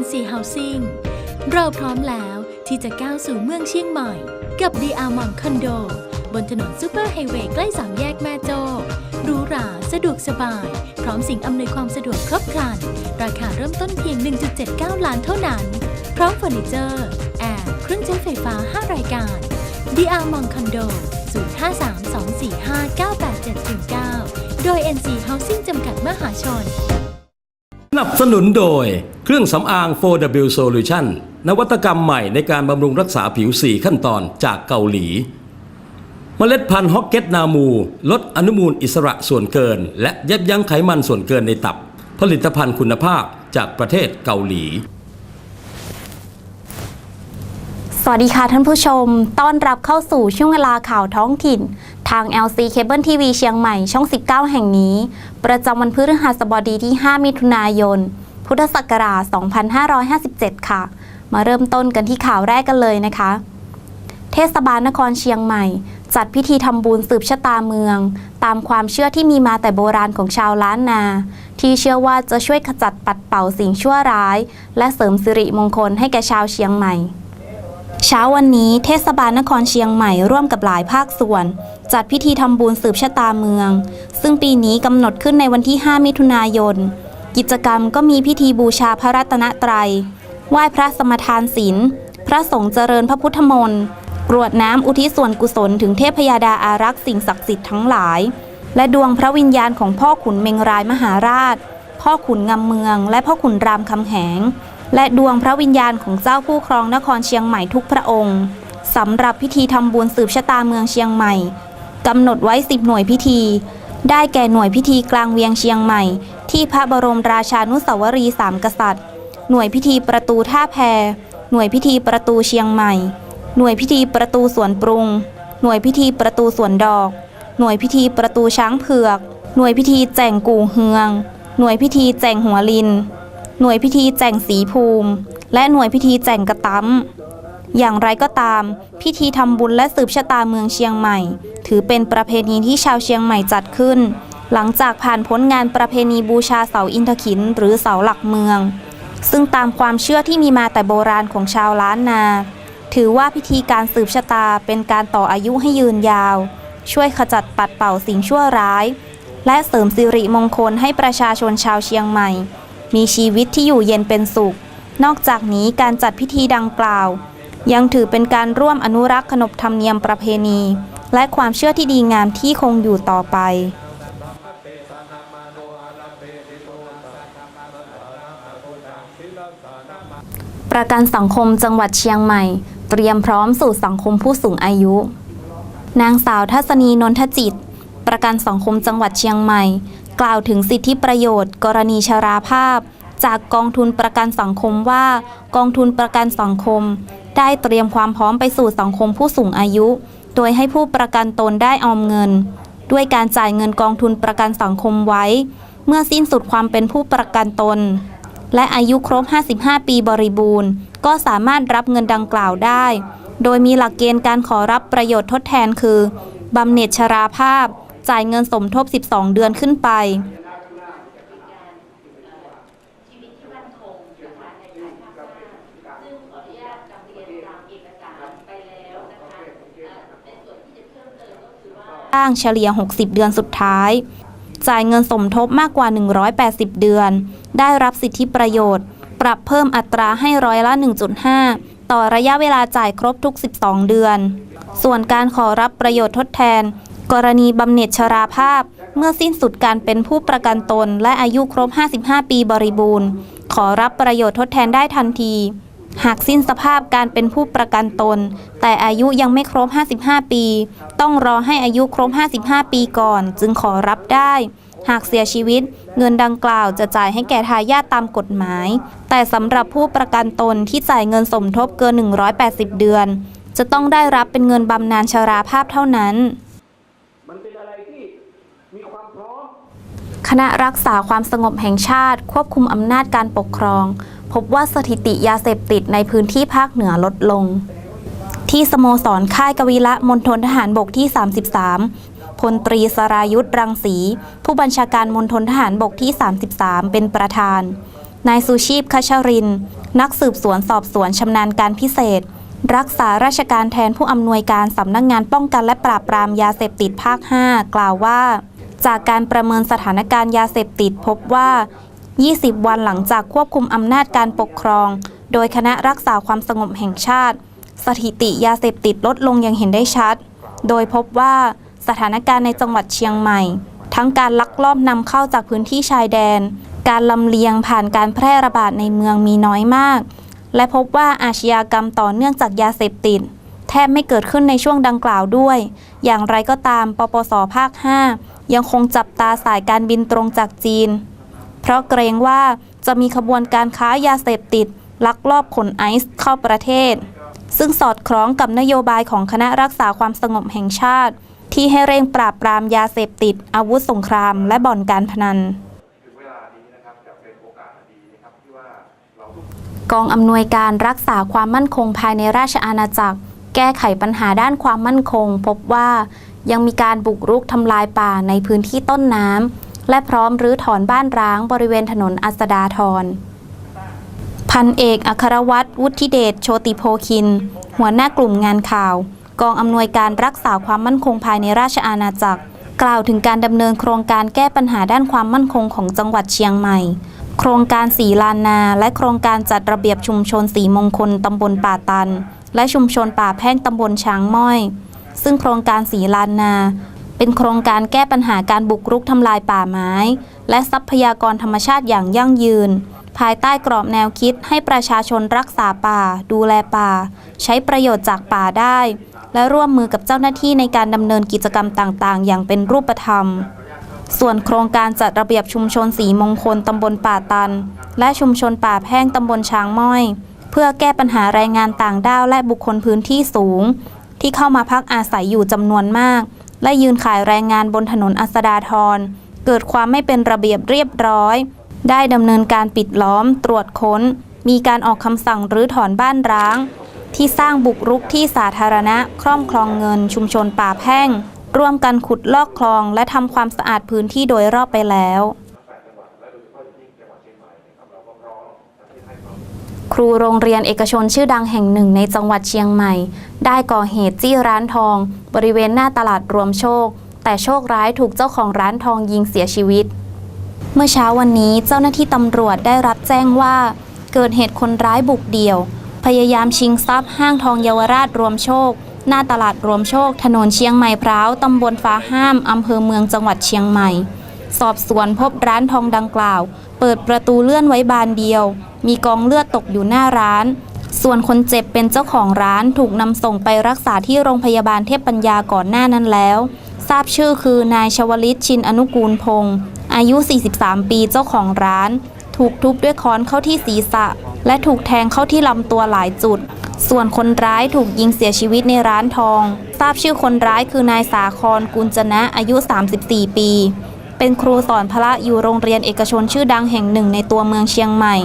NC Housing เราพร้อมแล้วที่จะก้าวสู่เมืองเชียงใหม่ กับ DR มองคอนโด บนถนนซูเปอร์ไฮเวย์ใกล้สามแยกแม่โจ้หรูหรา สะดวกสบาย พร้อมสิ่งอำนวยความสะดวกครบครัน ราคาเริ่มต้นเพียง 1.79 ล้านเท่านั้น พร้อมเฟอร์นิเจอร์ แอร์ เครื่องใช้ไฟฟ้า 5 รายการ DR มองคอนโด 0532459879 โดย NC Housing จำกัดมหาชน นับสนุนโดยเครื่องสำอาง 4W Solution นวัตกรรมใหม่ในการบำรุงรักษาผิว 4 ขั้นตอนจากเกาหลี เมล็ดพันธุ์ฮอกเก็ตนามู ลดอนุมูลอิสระส่วนเกิน และยับยั้งไขมันส่วนเกินในตับ ผลิตภัณฑ์คุณภาพจากประเทศเกาหลี สวัสดีค่ะท่านผู้ชม ต้อนรับเข้าสู่ช่วงเวลาข่าวท้องถิ่น ทาง LC Cable TV เชียงใหม่ช่อง 19 แห่งนี้ ประจำวันพฤหัสบดีที่ 5 มิถุนายน พุทธศักราช 2557 ค่ะ มาเริ่มต้นกันที่ข่าวแรกกันเลยนะคะ เทศบาลนครเชียงใหม่ จัดพิธีทำบุญสืบชะตาเมือง ตามความเชื่อที่มีมาแต่โบราณของชาวล้านนา ที่เชื่อว่าจะช่วยขจัดปัดเป่าสิ่งชั่วร้าย และเสริมสิริมงคลให้แก่ชาวเชียงใหม่ เช้าวันนี้เทศบาลนครเชียงใหม่ร่วมกับหลายภาคส่วน จัดพิธีทำบุญสืบชะตาเมือง ซึ่งปีนี้กำหนดขึ้นในวันที่ 5 มิถุนายน กิจกรรมก็มีพิธีบูชาพระรัตนตรัย ไหว้พระสมทานศีลพระสงฆ์เจริญพระพุทธมนต์กรวดน้ำอุทิศส่วนกุศลถึงเทพยดาอารักษ์สิ่งศักดิ์สิทธิ์ทั้งหลาย และดวงพระวิญญาณของพ่อขุนเมงรายมหาราช พ่อขุนงำเมือง และพ่อขุนรามคำแหง และดวงพระวิญญาณของเจ้าผู้ครองนครเชียงใหม่ทุกพระองค์สำหรับพิธีทำบุญสืบชะตาเมืองเชียงใหม่กำหนดไว้10หน่วยพิธี ได้แก่หน่วยพิธีกลางเวียงเชียงใหม่ ที่พระบรมราชานุสาวรีสามกษัตริย์ หน่วยพิธีประตูท่าแพหน่วยพิธีประตูเชียงใหม่ หน่วยพิธีประตูสวนปรุง หน่วยพิธีประตูสวนดอก หน่วยพิธีประตูช้างเผือก หน่วยพิธีแจ่งกู่เฮือง หน่วยพิธีแจ่งหัวลิน หน่วยพิธีแจ่งสีภูมิ และหน่วยพิธีแจ่งกระตั้มอย่างไรก็ตาม พิธีทำบุญและสืบชะตาเมืองเชียงใหม่ ถือเป็นประเพณีที่ชาวเชียงใหม่จัดขึ้น หลังจากผ่านพ้นงานประเพณีบูชาเสาอินทขินหรือเสาหลักเมือง ซึ่งตามความเชื่อที่มีมาแต่โบราณของชาวล้านนา ถือว่าพิธีการสืบชะตาเป็นการต่ออายุให้ยืนยาว ช่วยขจัดปัดเป่าสิ่งชั่วร้าย และเสริมสิริมงคลให้ประชาชนชาวเชียงใหม่ มีชีวิตที่อยู่เย็นเป็นสุข นอกจากนี้การจัดพิธีดังกล่าว ยังถือเป็นการร่วมอนุรักษ์ขนบธรรมเนียมประเพณี และความเชื่อที่ดีงามที่คงอยู่ต่อไปประกันสังคมจังหวัดเชียงใหม่ เตรียมพร้อมสู่สังคมผู้สูงอายุ นางสาวทัศนีนนทจิต ประกันสังคมจังหวัดเชียงใหม่ กล่าวถึงสิทธิประโยชน์ กรณีชราภาพ จากกองทุนประกันสังคมว่า กองทุนประกันสังคม ได้เตรียมความพร้อมไปสู่สังคมผู้สูงอายุ โดยให้ผู้ประกันตนได้ออมเงิน ด้วยการจ่ายเงินกองทุนประกันสังคมไว้ เมื่อสิ้นสุดความเป็นผู้ประกันตน และอายุครบ 55 ปีบริบูรณ์ ก็สามารถรับเงินดังกล่าวได้ โดยมีหลักเกณฑ์การขอรับประโยชน์ทดแทนคือบำเหน็จชราภาพ จ่ายเงินสมทบ 12 เดือนขึ้นไปอ้างเฉลี่ย 60 เดือนสุดท้าย จ่ายเงินสมทบมากกว่า 180 เดือน ได้รับสิทธิประโยชน์ ปรับเพิ่มอัตราให้ร้อยละ 1.5 ต่อระยะเวลาจ่ายครบทุก 12 เดือน ส่วนการขอรับประโยชน์ทดแทน กรณีบำเหน็จชราภาพ เมื่อสิ้นสุดการเป็นผู้ประกันตนและอายุครบ 55 ปีบริบูรณ์ ขอรับประโยชน์ทดแทนได้ทันที หากสิ้นสภาพการเป็นผู้ประกันตน แต่อายุยังไม่ครบ 55 ปี ต้องรอให้อายุครบ 55 ปีก่อน จึงขอรับได้ หากเสียชีวิต เงินดังกล่าวจะจ่ายให้แก่ทายาทตามกฎหมาย แต่สำหรับผู้ประกันตนที่จ่ายเงินสมทบเกิน 180 เดือน จะต้องได้รับเป็นเงินบำนาญชราภาพเท่านั้นมันเป็นอะไรที่มีความพร้อม คณะรักษาความสงบแห่งชาติ ควบคุมอำนาจการปกครอง พบว่าสถิติยาเสพติดในพื้นที่ภาคเหนือลดลง ที่สโมสรค่ายกวีละมณฑลทหารบกที่ 33พลตรีสรายุทธรังสี ผู้บัญชาการมณฑลทหารบกที่ 33 เป็นประธาน นายสุชีพคชริน นักสืบสวนสอบสวนชำนาญการพิเศษ รักษาราชการแทนผู้อำนวยการสำนักงงานป้องกันและปราบปรามยาเสพติดภาค 5 กล่าวว่า จากการประเมินสถานการณ์ยาเสพติดพบว่า 20 วันหลังจากควบคุมอำนาจการปกครอง โดยคณะรักษาความสงบแห่งชาติ สถิติยาเสพติดลดลงอย่างเห็นได้ชัด โดยพบว่าสถานการณ์ในจังหวัดเชียงใหม่ ทั้งการลักลอบนำเข้าจากพื้นที่ชายแดน การลำเลียงผ่านการแพร่ระบาดในเมืองมีน้อยมาก และพบว่าอาชญากรรมต่อเนื่องจากยาเสพติดแทบไม่เกิดขึ้นในช่วงดังกล่าวด้วย อย่างไรก็ตาม ปปส ภาค 5 ยังคงจับตาสายการบินตรงจากจีน เพราะเกรงว่าจะมีขบวนการค้ายาเสพติด ลักลอบขนไอซ์เข้าประเทศ ซึ่งสอดคล้องกับนโยบายของคณะรักษาความสงบแห่งชาติ ที่ให้เร่งปราบปรามยาเสพติด อาวุธสงคราม และบ่อนการพนันกองอำนวยการรักษาความมั่นคงภายในราชอาณาจักร แก้ไขปัญหาด้านความมั่นคง พบว่า ยังมีการบุกรุกทำลายป่าในพื้นที่ต้นน้ำและพร้อมรื้อถอนบ้านร้างบริเวณถนนอัสดาทรพันเอกอัครวัตรวุฒิเดชโชติโพคิน หัวหน้ากลุ่มงานข่าว กองอำนวยการรักษาความมั่นคงภายในราชอาณาจักร กล่าวถึงการดำเนินโครงการแก้ปัญหาด้านความมั่นคงของจังหวัดเชียงใหม่ โครงการสีลานนา และโครงการจัดระเบียบชุมชนสีมงคลตำบลป่าตัน และชุมชนป่าแพ่งตำบลช้างม้อย ซึ่งโครงการสีลานนา เป็นโครงการแก้ปัญหาการบุกรุกทำลายป่าไม้ และทรัพยากรธรรมชาติอย่างยั่งยืน ภายใต้กรอบแนวคิดให้ประชาชนรักษาป่า ดูแลป่า ใช้ประโยชน์จากป่าได้ และร่วมมือกับเจ้าหน้าที่ในการดำเนินกิจกรรมต่างๆ อย่างเป็นรูปธรรมส่วนโครงการจัดระเบียบชุมชนสีมงคลตำบลป่าตัน และชุมชนป่าแพ่งตำบลช้างม้อย เพื่อแก้ปัญหาแรงงานต่างด้าวและบุคคลพื้นที่สูง ที่เข้ามาพักอาศัยอยู่จำนวนมาก และยืนขายแรงงานบนถนนอัสดาทรเกิดความไม่เป็นระเบียบเรียบร้อย ได้ดำเนินการปิดล้อม ตรวจค้น มีการออกคำสั่งรื้อถอนบ้านร้าง ที่สร้างบุกรุกที่สาธารณะ คร่อมคลองเงิน ชุมชนป่าแพ่ง ร่วมกันขุดลอกคลอง และทำความสะอาดพื้นที่โดยรอบไปแล้ว ครูโรงเรียนเอกชนชื่อดังแห่งหนึ่งในจังหวัดเชียงใหม่ ได้ก่อเหตุจี้ร้านทอง บริเวณหน้าตลาดรวมโชค แต่โชคร้ายถูกเจ้าของร้านทองยิงเสียชีวิต เมื่อเช้าวันนี้เจ้าหน้าที่ตำรวจได้รับแจ้งว่า เกิดเหตุคนร้ายบุกเดี่ยว พยายามชิงทรัพย์ห้างทองเยาวราชรวมโชค หน้าตลาดรวมโชค ถนนเชียงใหม่พร้าวตำบลฟ้าห้ามอำเภอเมืองจังหวัดเชียงใหม่ สอบสวนพบร้านทองดังกล่าว เปิดประตูเลื่อนไว้บานเดียว มีกองเลือดตกอยู่หน้าร้าน ส่วนคนเจ็บเป็นเจ้าของร้านถูกนำส่งไปรักษาที่โรงพยาบาลเทพปัญญาก่อนหน้านั้นแล้ว ทราบชื่อคือนายชวลิตชินอนุกูลพงศ์อายุ 43 ปีเจ้าของร้าน ถูกทุบด้วยค้อนเข้าที่ศีรษะ และถูกแทงเข้าที่ลำตัวหลายจุด ส่วนคนร้ายถูกยิงเสียชีวิตในร้านทอง ทราบชื่อคนร้ายคือนายสาครกุลจนะอายุ 34 ปี เป็นครูสอนพระอยู่โรงเรียนเอกชนชื่อดังแห่งหนึ่งในตัวเมืองเชียงใหม่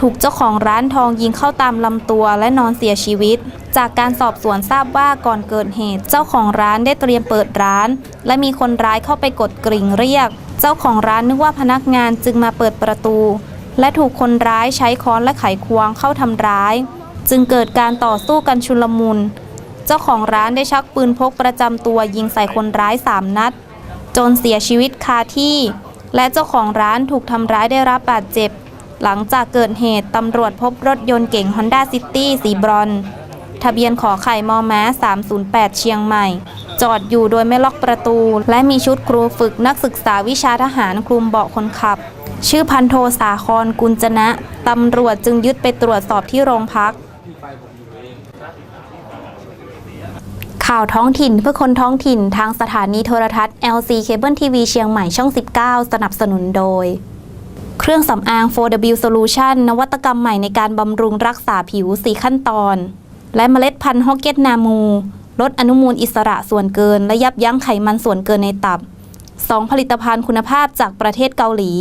ถูกเจ้าของร้านทองยิงเข้าตามลำตัวและนอนเสียชีวิต จากการสอบสวนทราบว่าก่อนเกิดเหตุ เจ้าของร้านได้เตรียมเปิดร้าน และมีคนร้ายเข้าไปกดกริ่งเรียก เจ้าของร้านนึกว่าพนักงานจึงมาเปิดประตู และถูกคนร้ายใช้ค้อนและไขควงเข้าทำร้าย จึงเกิดการต่อสู้กันชุลมุน เจ้าของร้านได้ชักปืนพกประจำตัวยิงใส่คนร้ายสามนัด จนเสียชีวิตคาที่ และเจ้าของร้านถูกทำร้ายได้รับบาดเจ็บ หลังจากเกิดเหตุตำรวจพบรถยนต์เก๋ง Honda City สีบรอนทะเบียนขอไข่มอม้า 308 เชียงใหม่ จอดอยู่โดยไม่ล็อกประตู และมีชุดครูฝึกนักศึกษาวิชาทหารคลุมเบาะคนขับ ชื่อพันโทสาครกุลจนะ ตำรวจจึงยึดไปตรวจสอบที่โรงพัก ข่าวท้องถิ่นเพื่อคนท้องถิ่นทางสถานีโทรทัศน์ LC Cable TV เชียงใหม่ช่อง 19 สนับสนุนโดย เครื่องสำอาง 4W Solution นวัตกรรมใหม่ในการบำรุงรักษาผิว 4 ขั้นตอน และเมล็ดพันธุ์ฮอกเก็ตนามู ลดอนุมูลอิสระส่วนเกิน และยับยั้งไขมันส่วนเกินในตับ 2 ผลิตภัณฑ์คุณภาพจากประเทศเกาหลี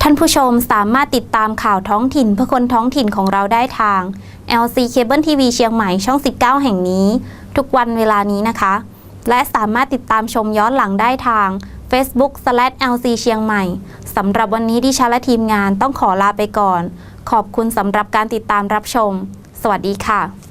ท่านผู้ชมสามารถติดตามข่าวท้องถิ่นเพื่อคนท้องถิ่นของเราได้ทาง LC Cable TV เชียงใหม่ช่อง 19 แห่งนี้ ทุกวันเวลานี้นะคะ และสามารถติดตามชมย้อนหลังได้ทาง Facebook/LC เชียงใหม่ สำหรับวันนี้ดิฉันและทีมงานต้องขอลาไปก่อน ขอบคุณสำหรับการติดตามรับชม สวัสดีค่ะ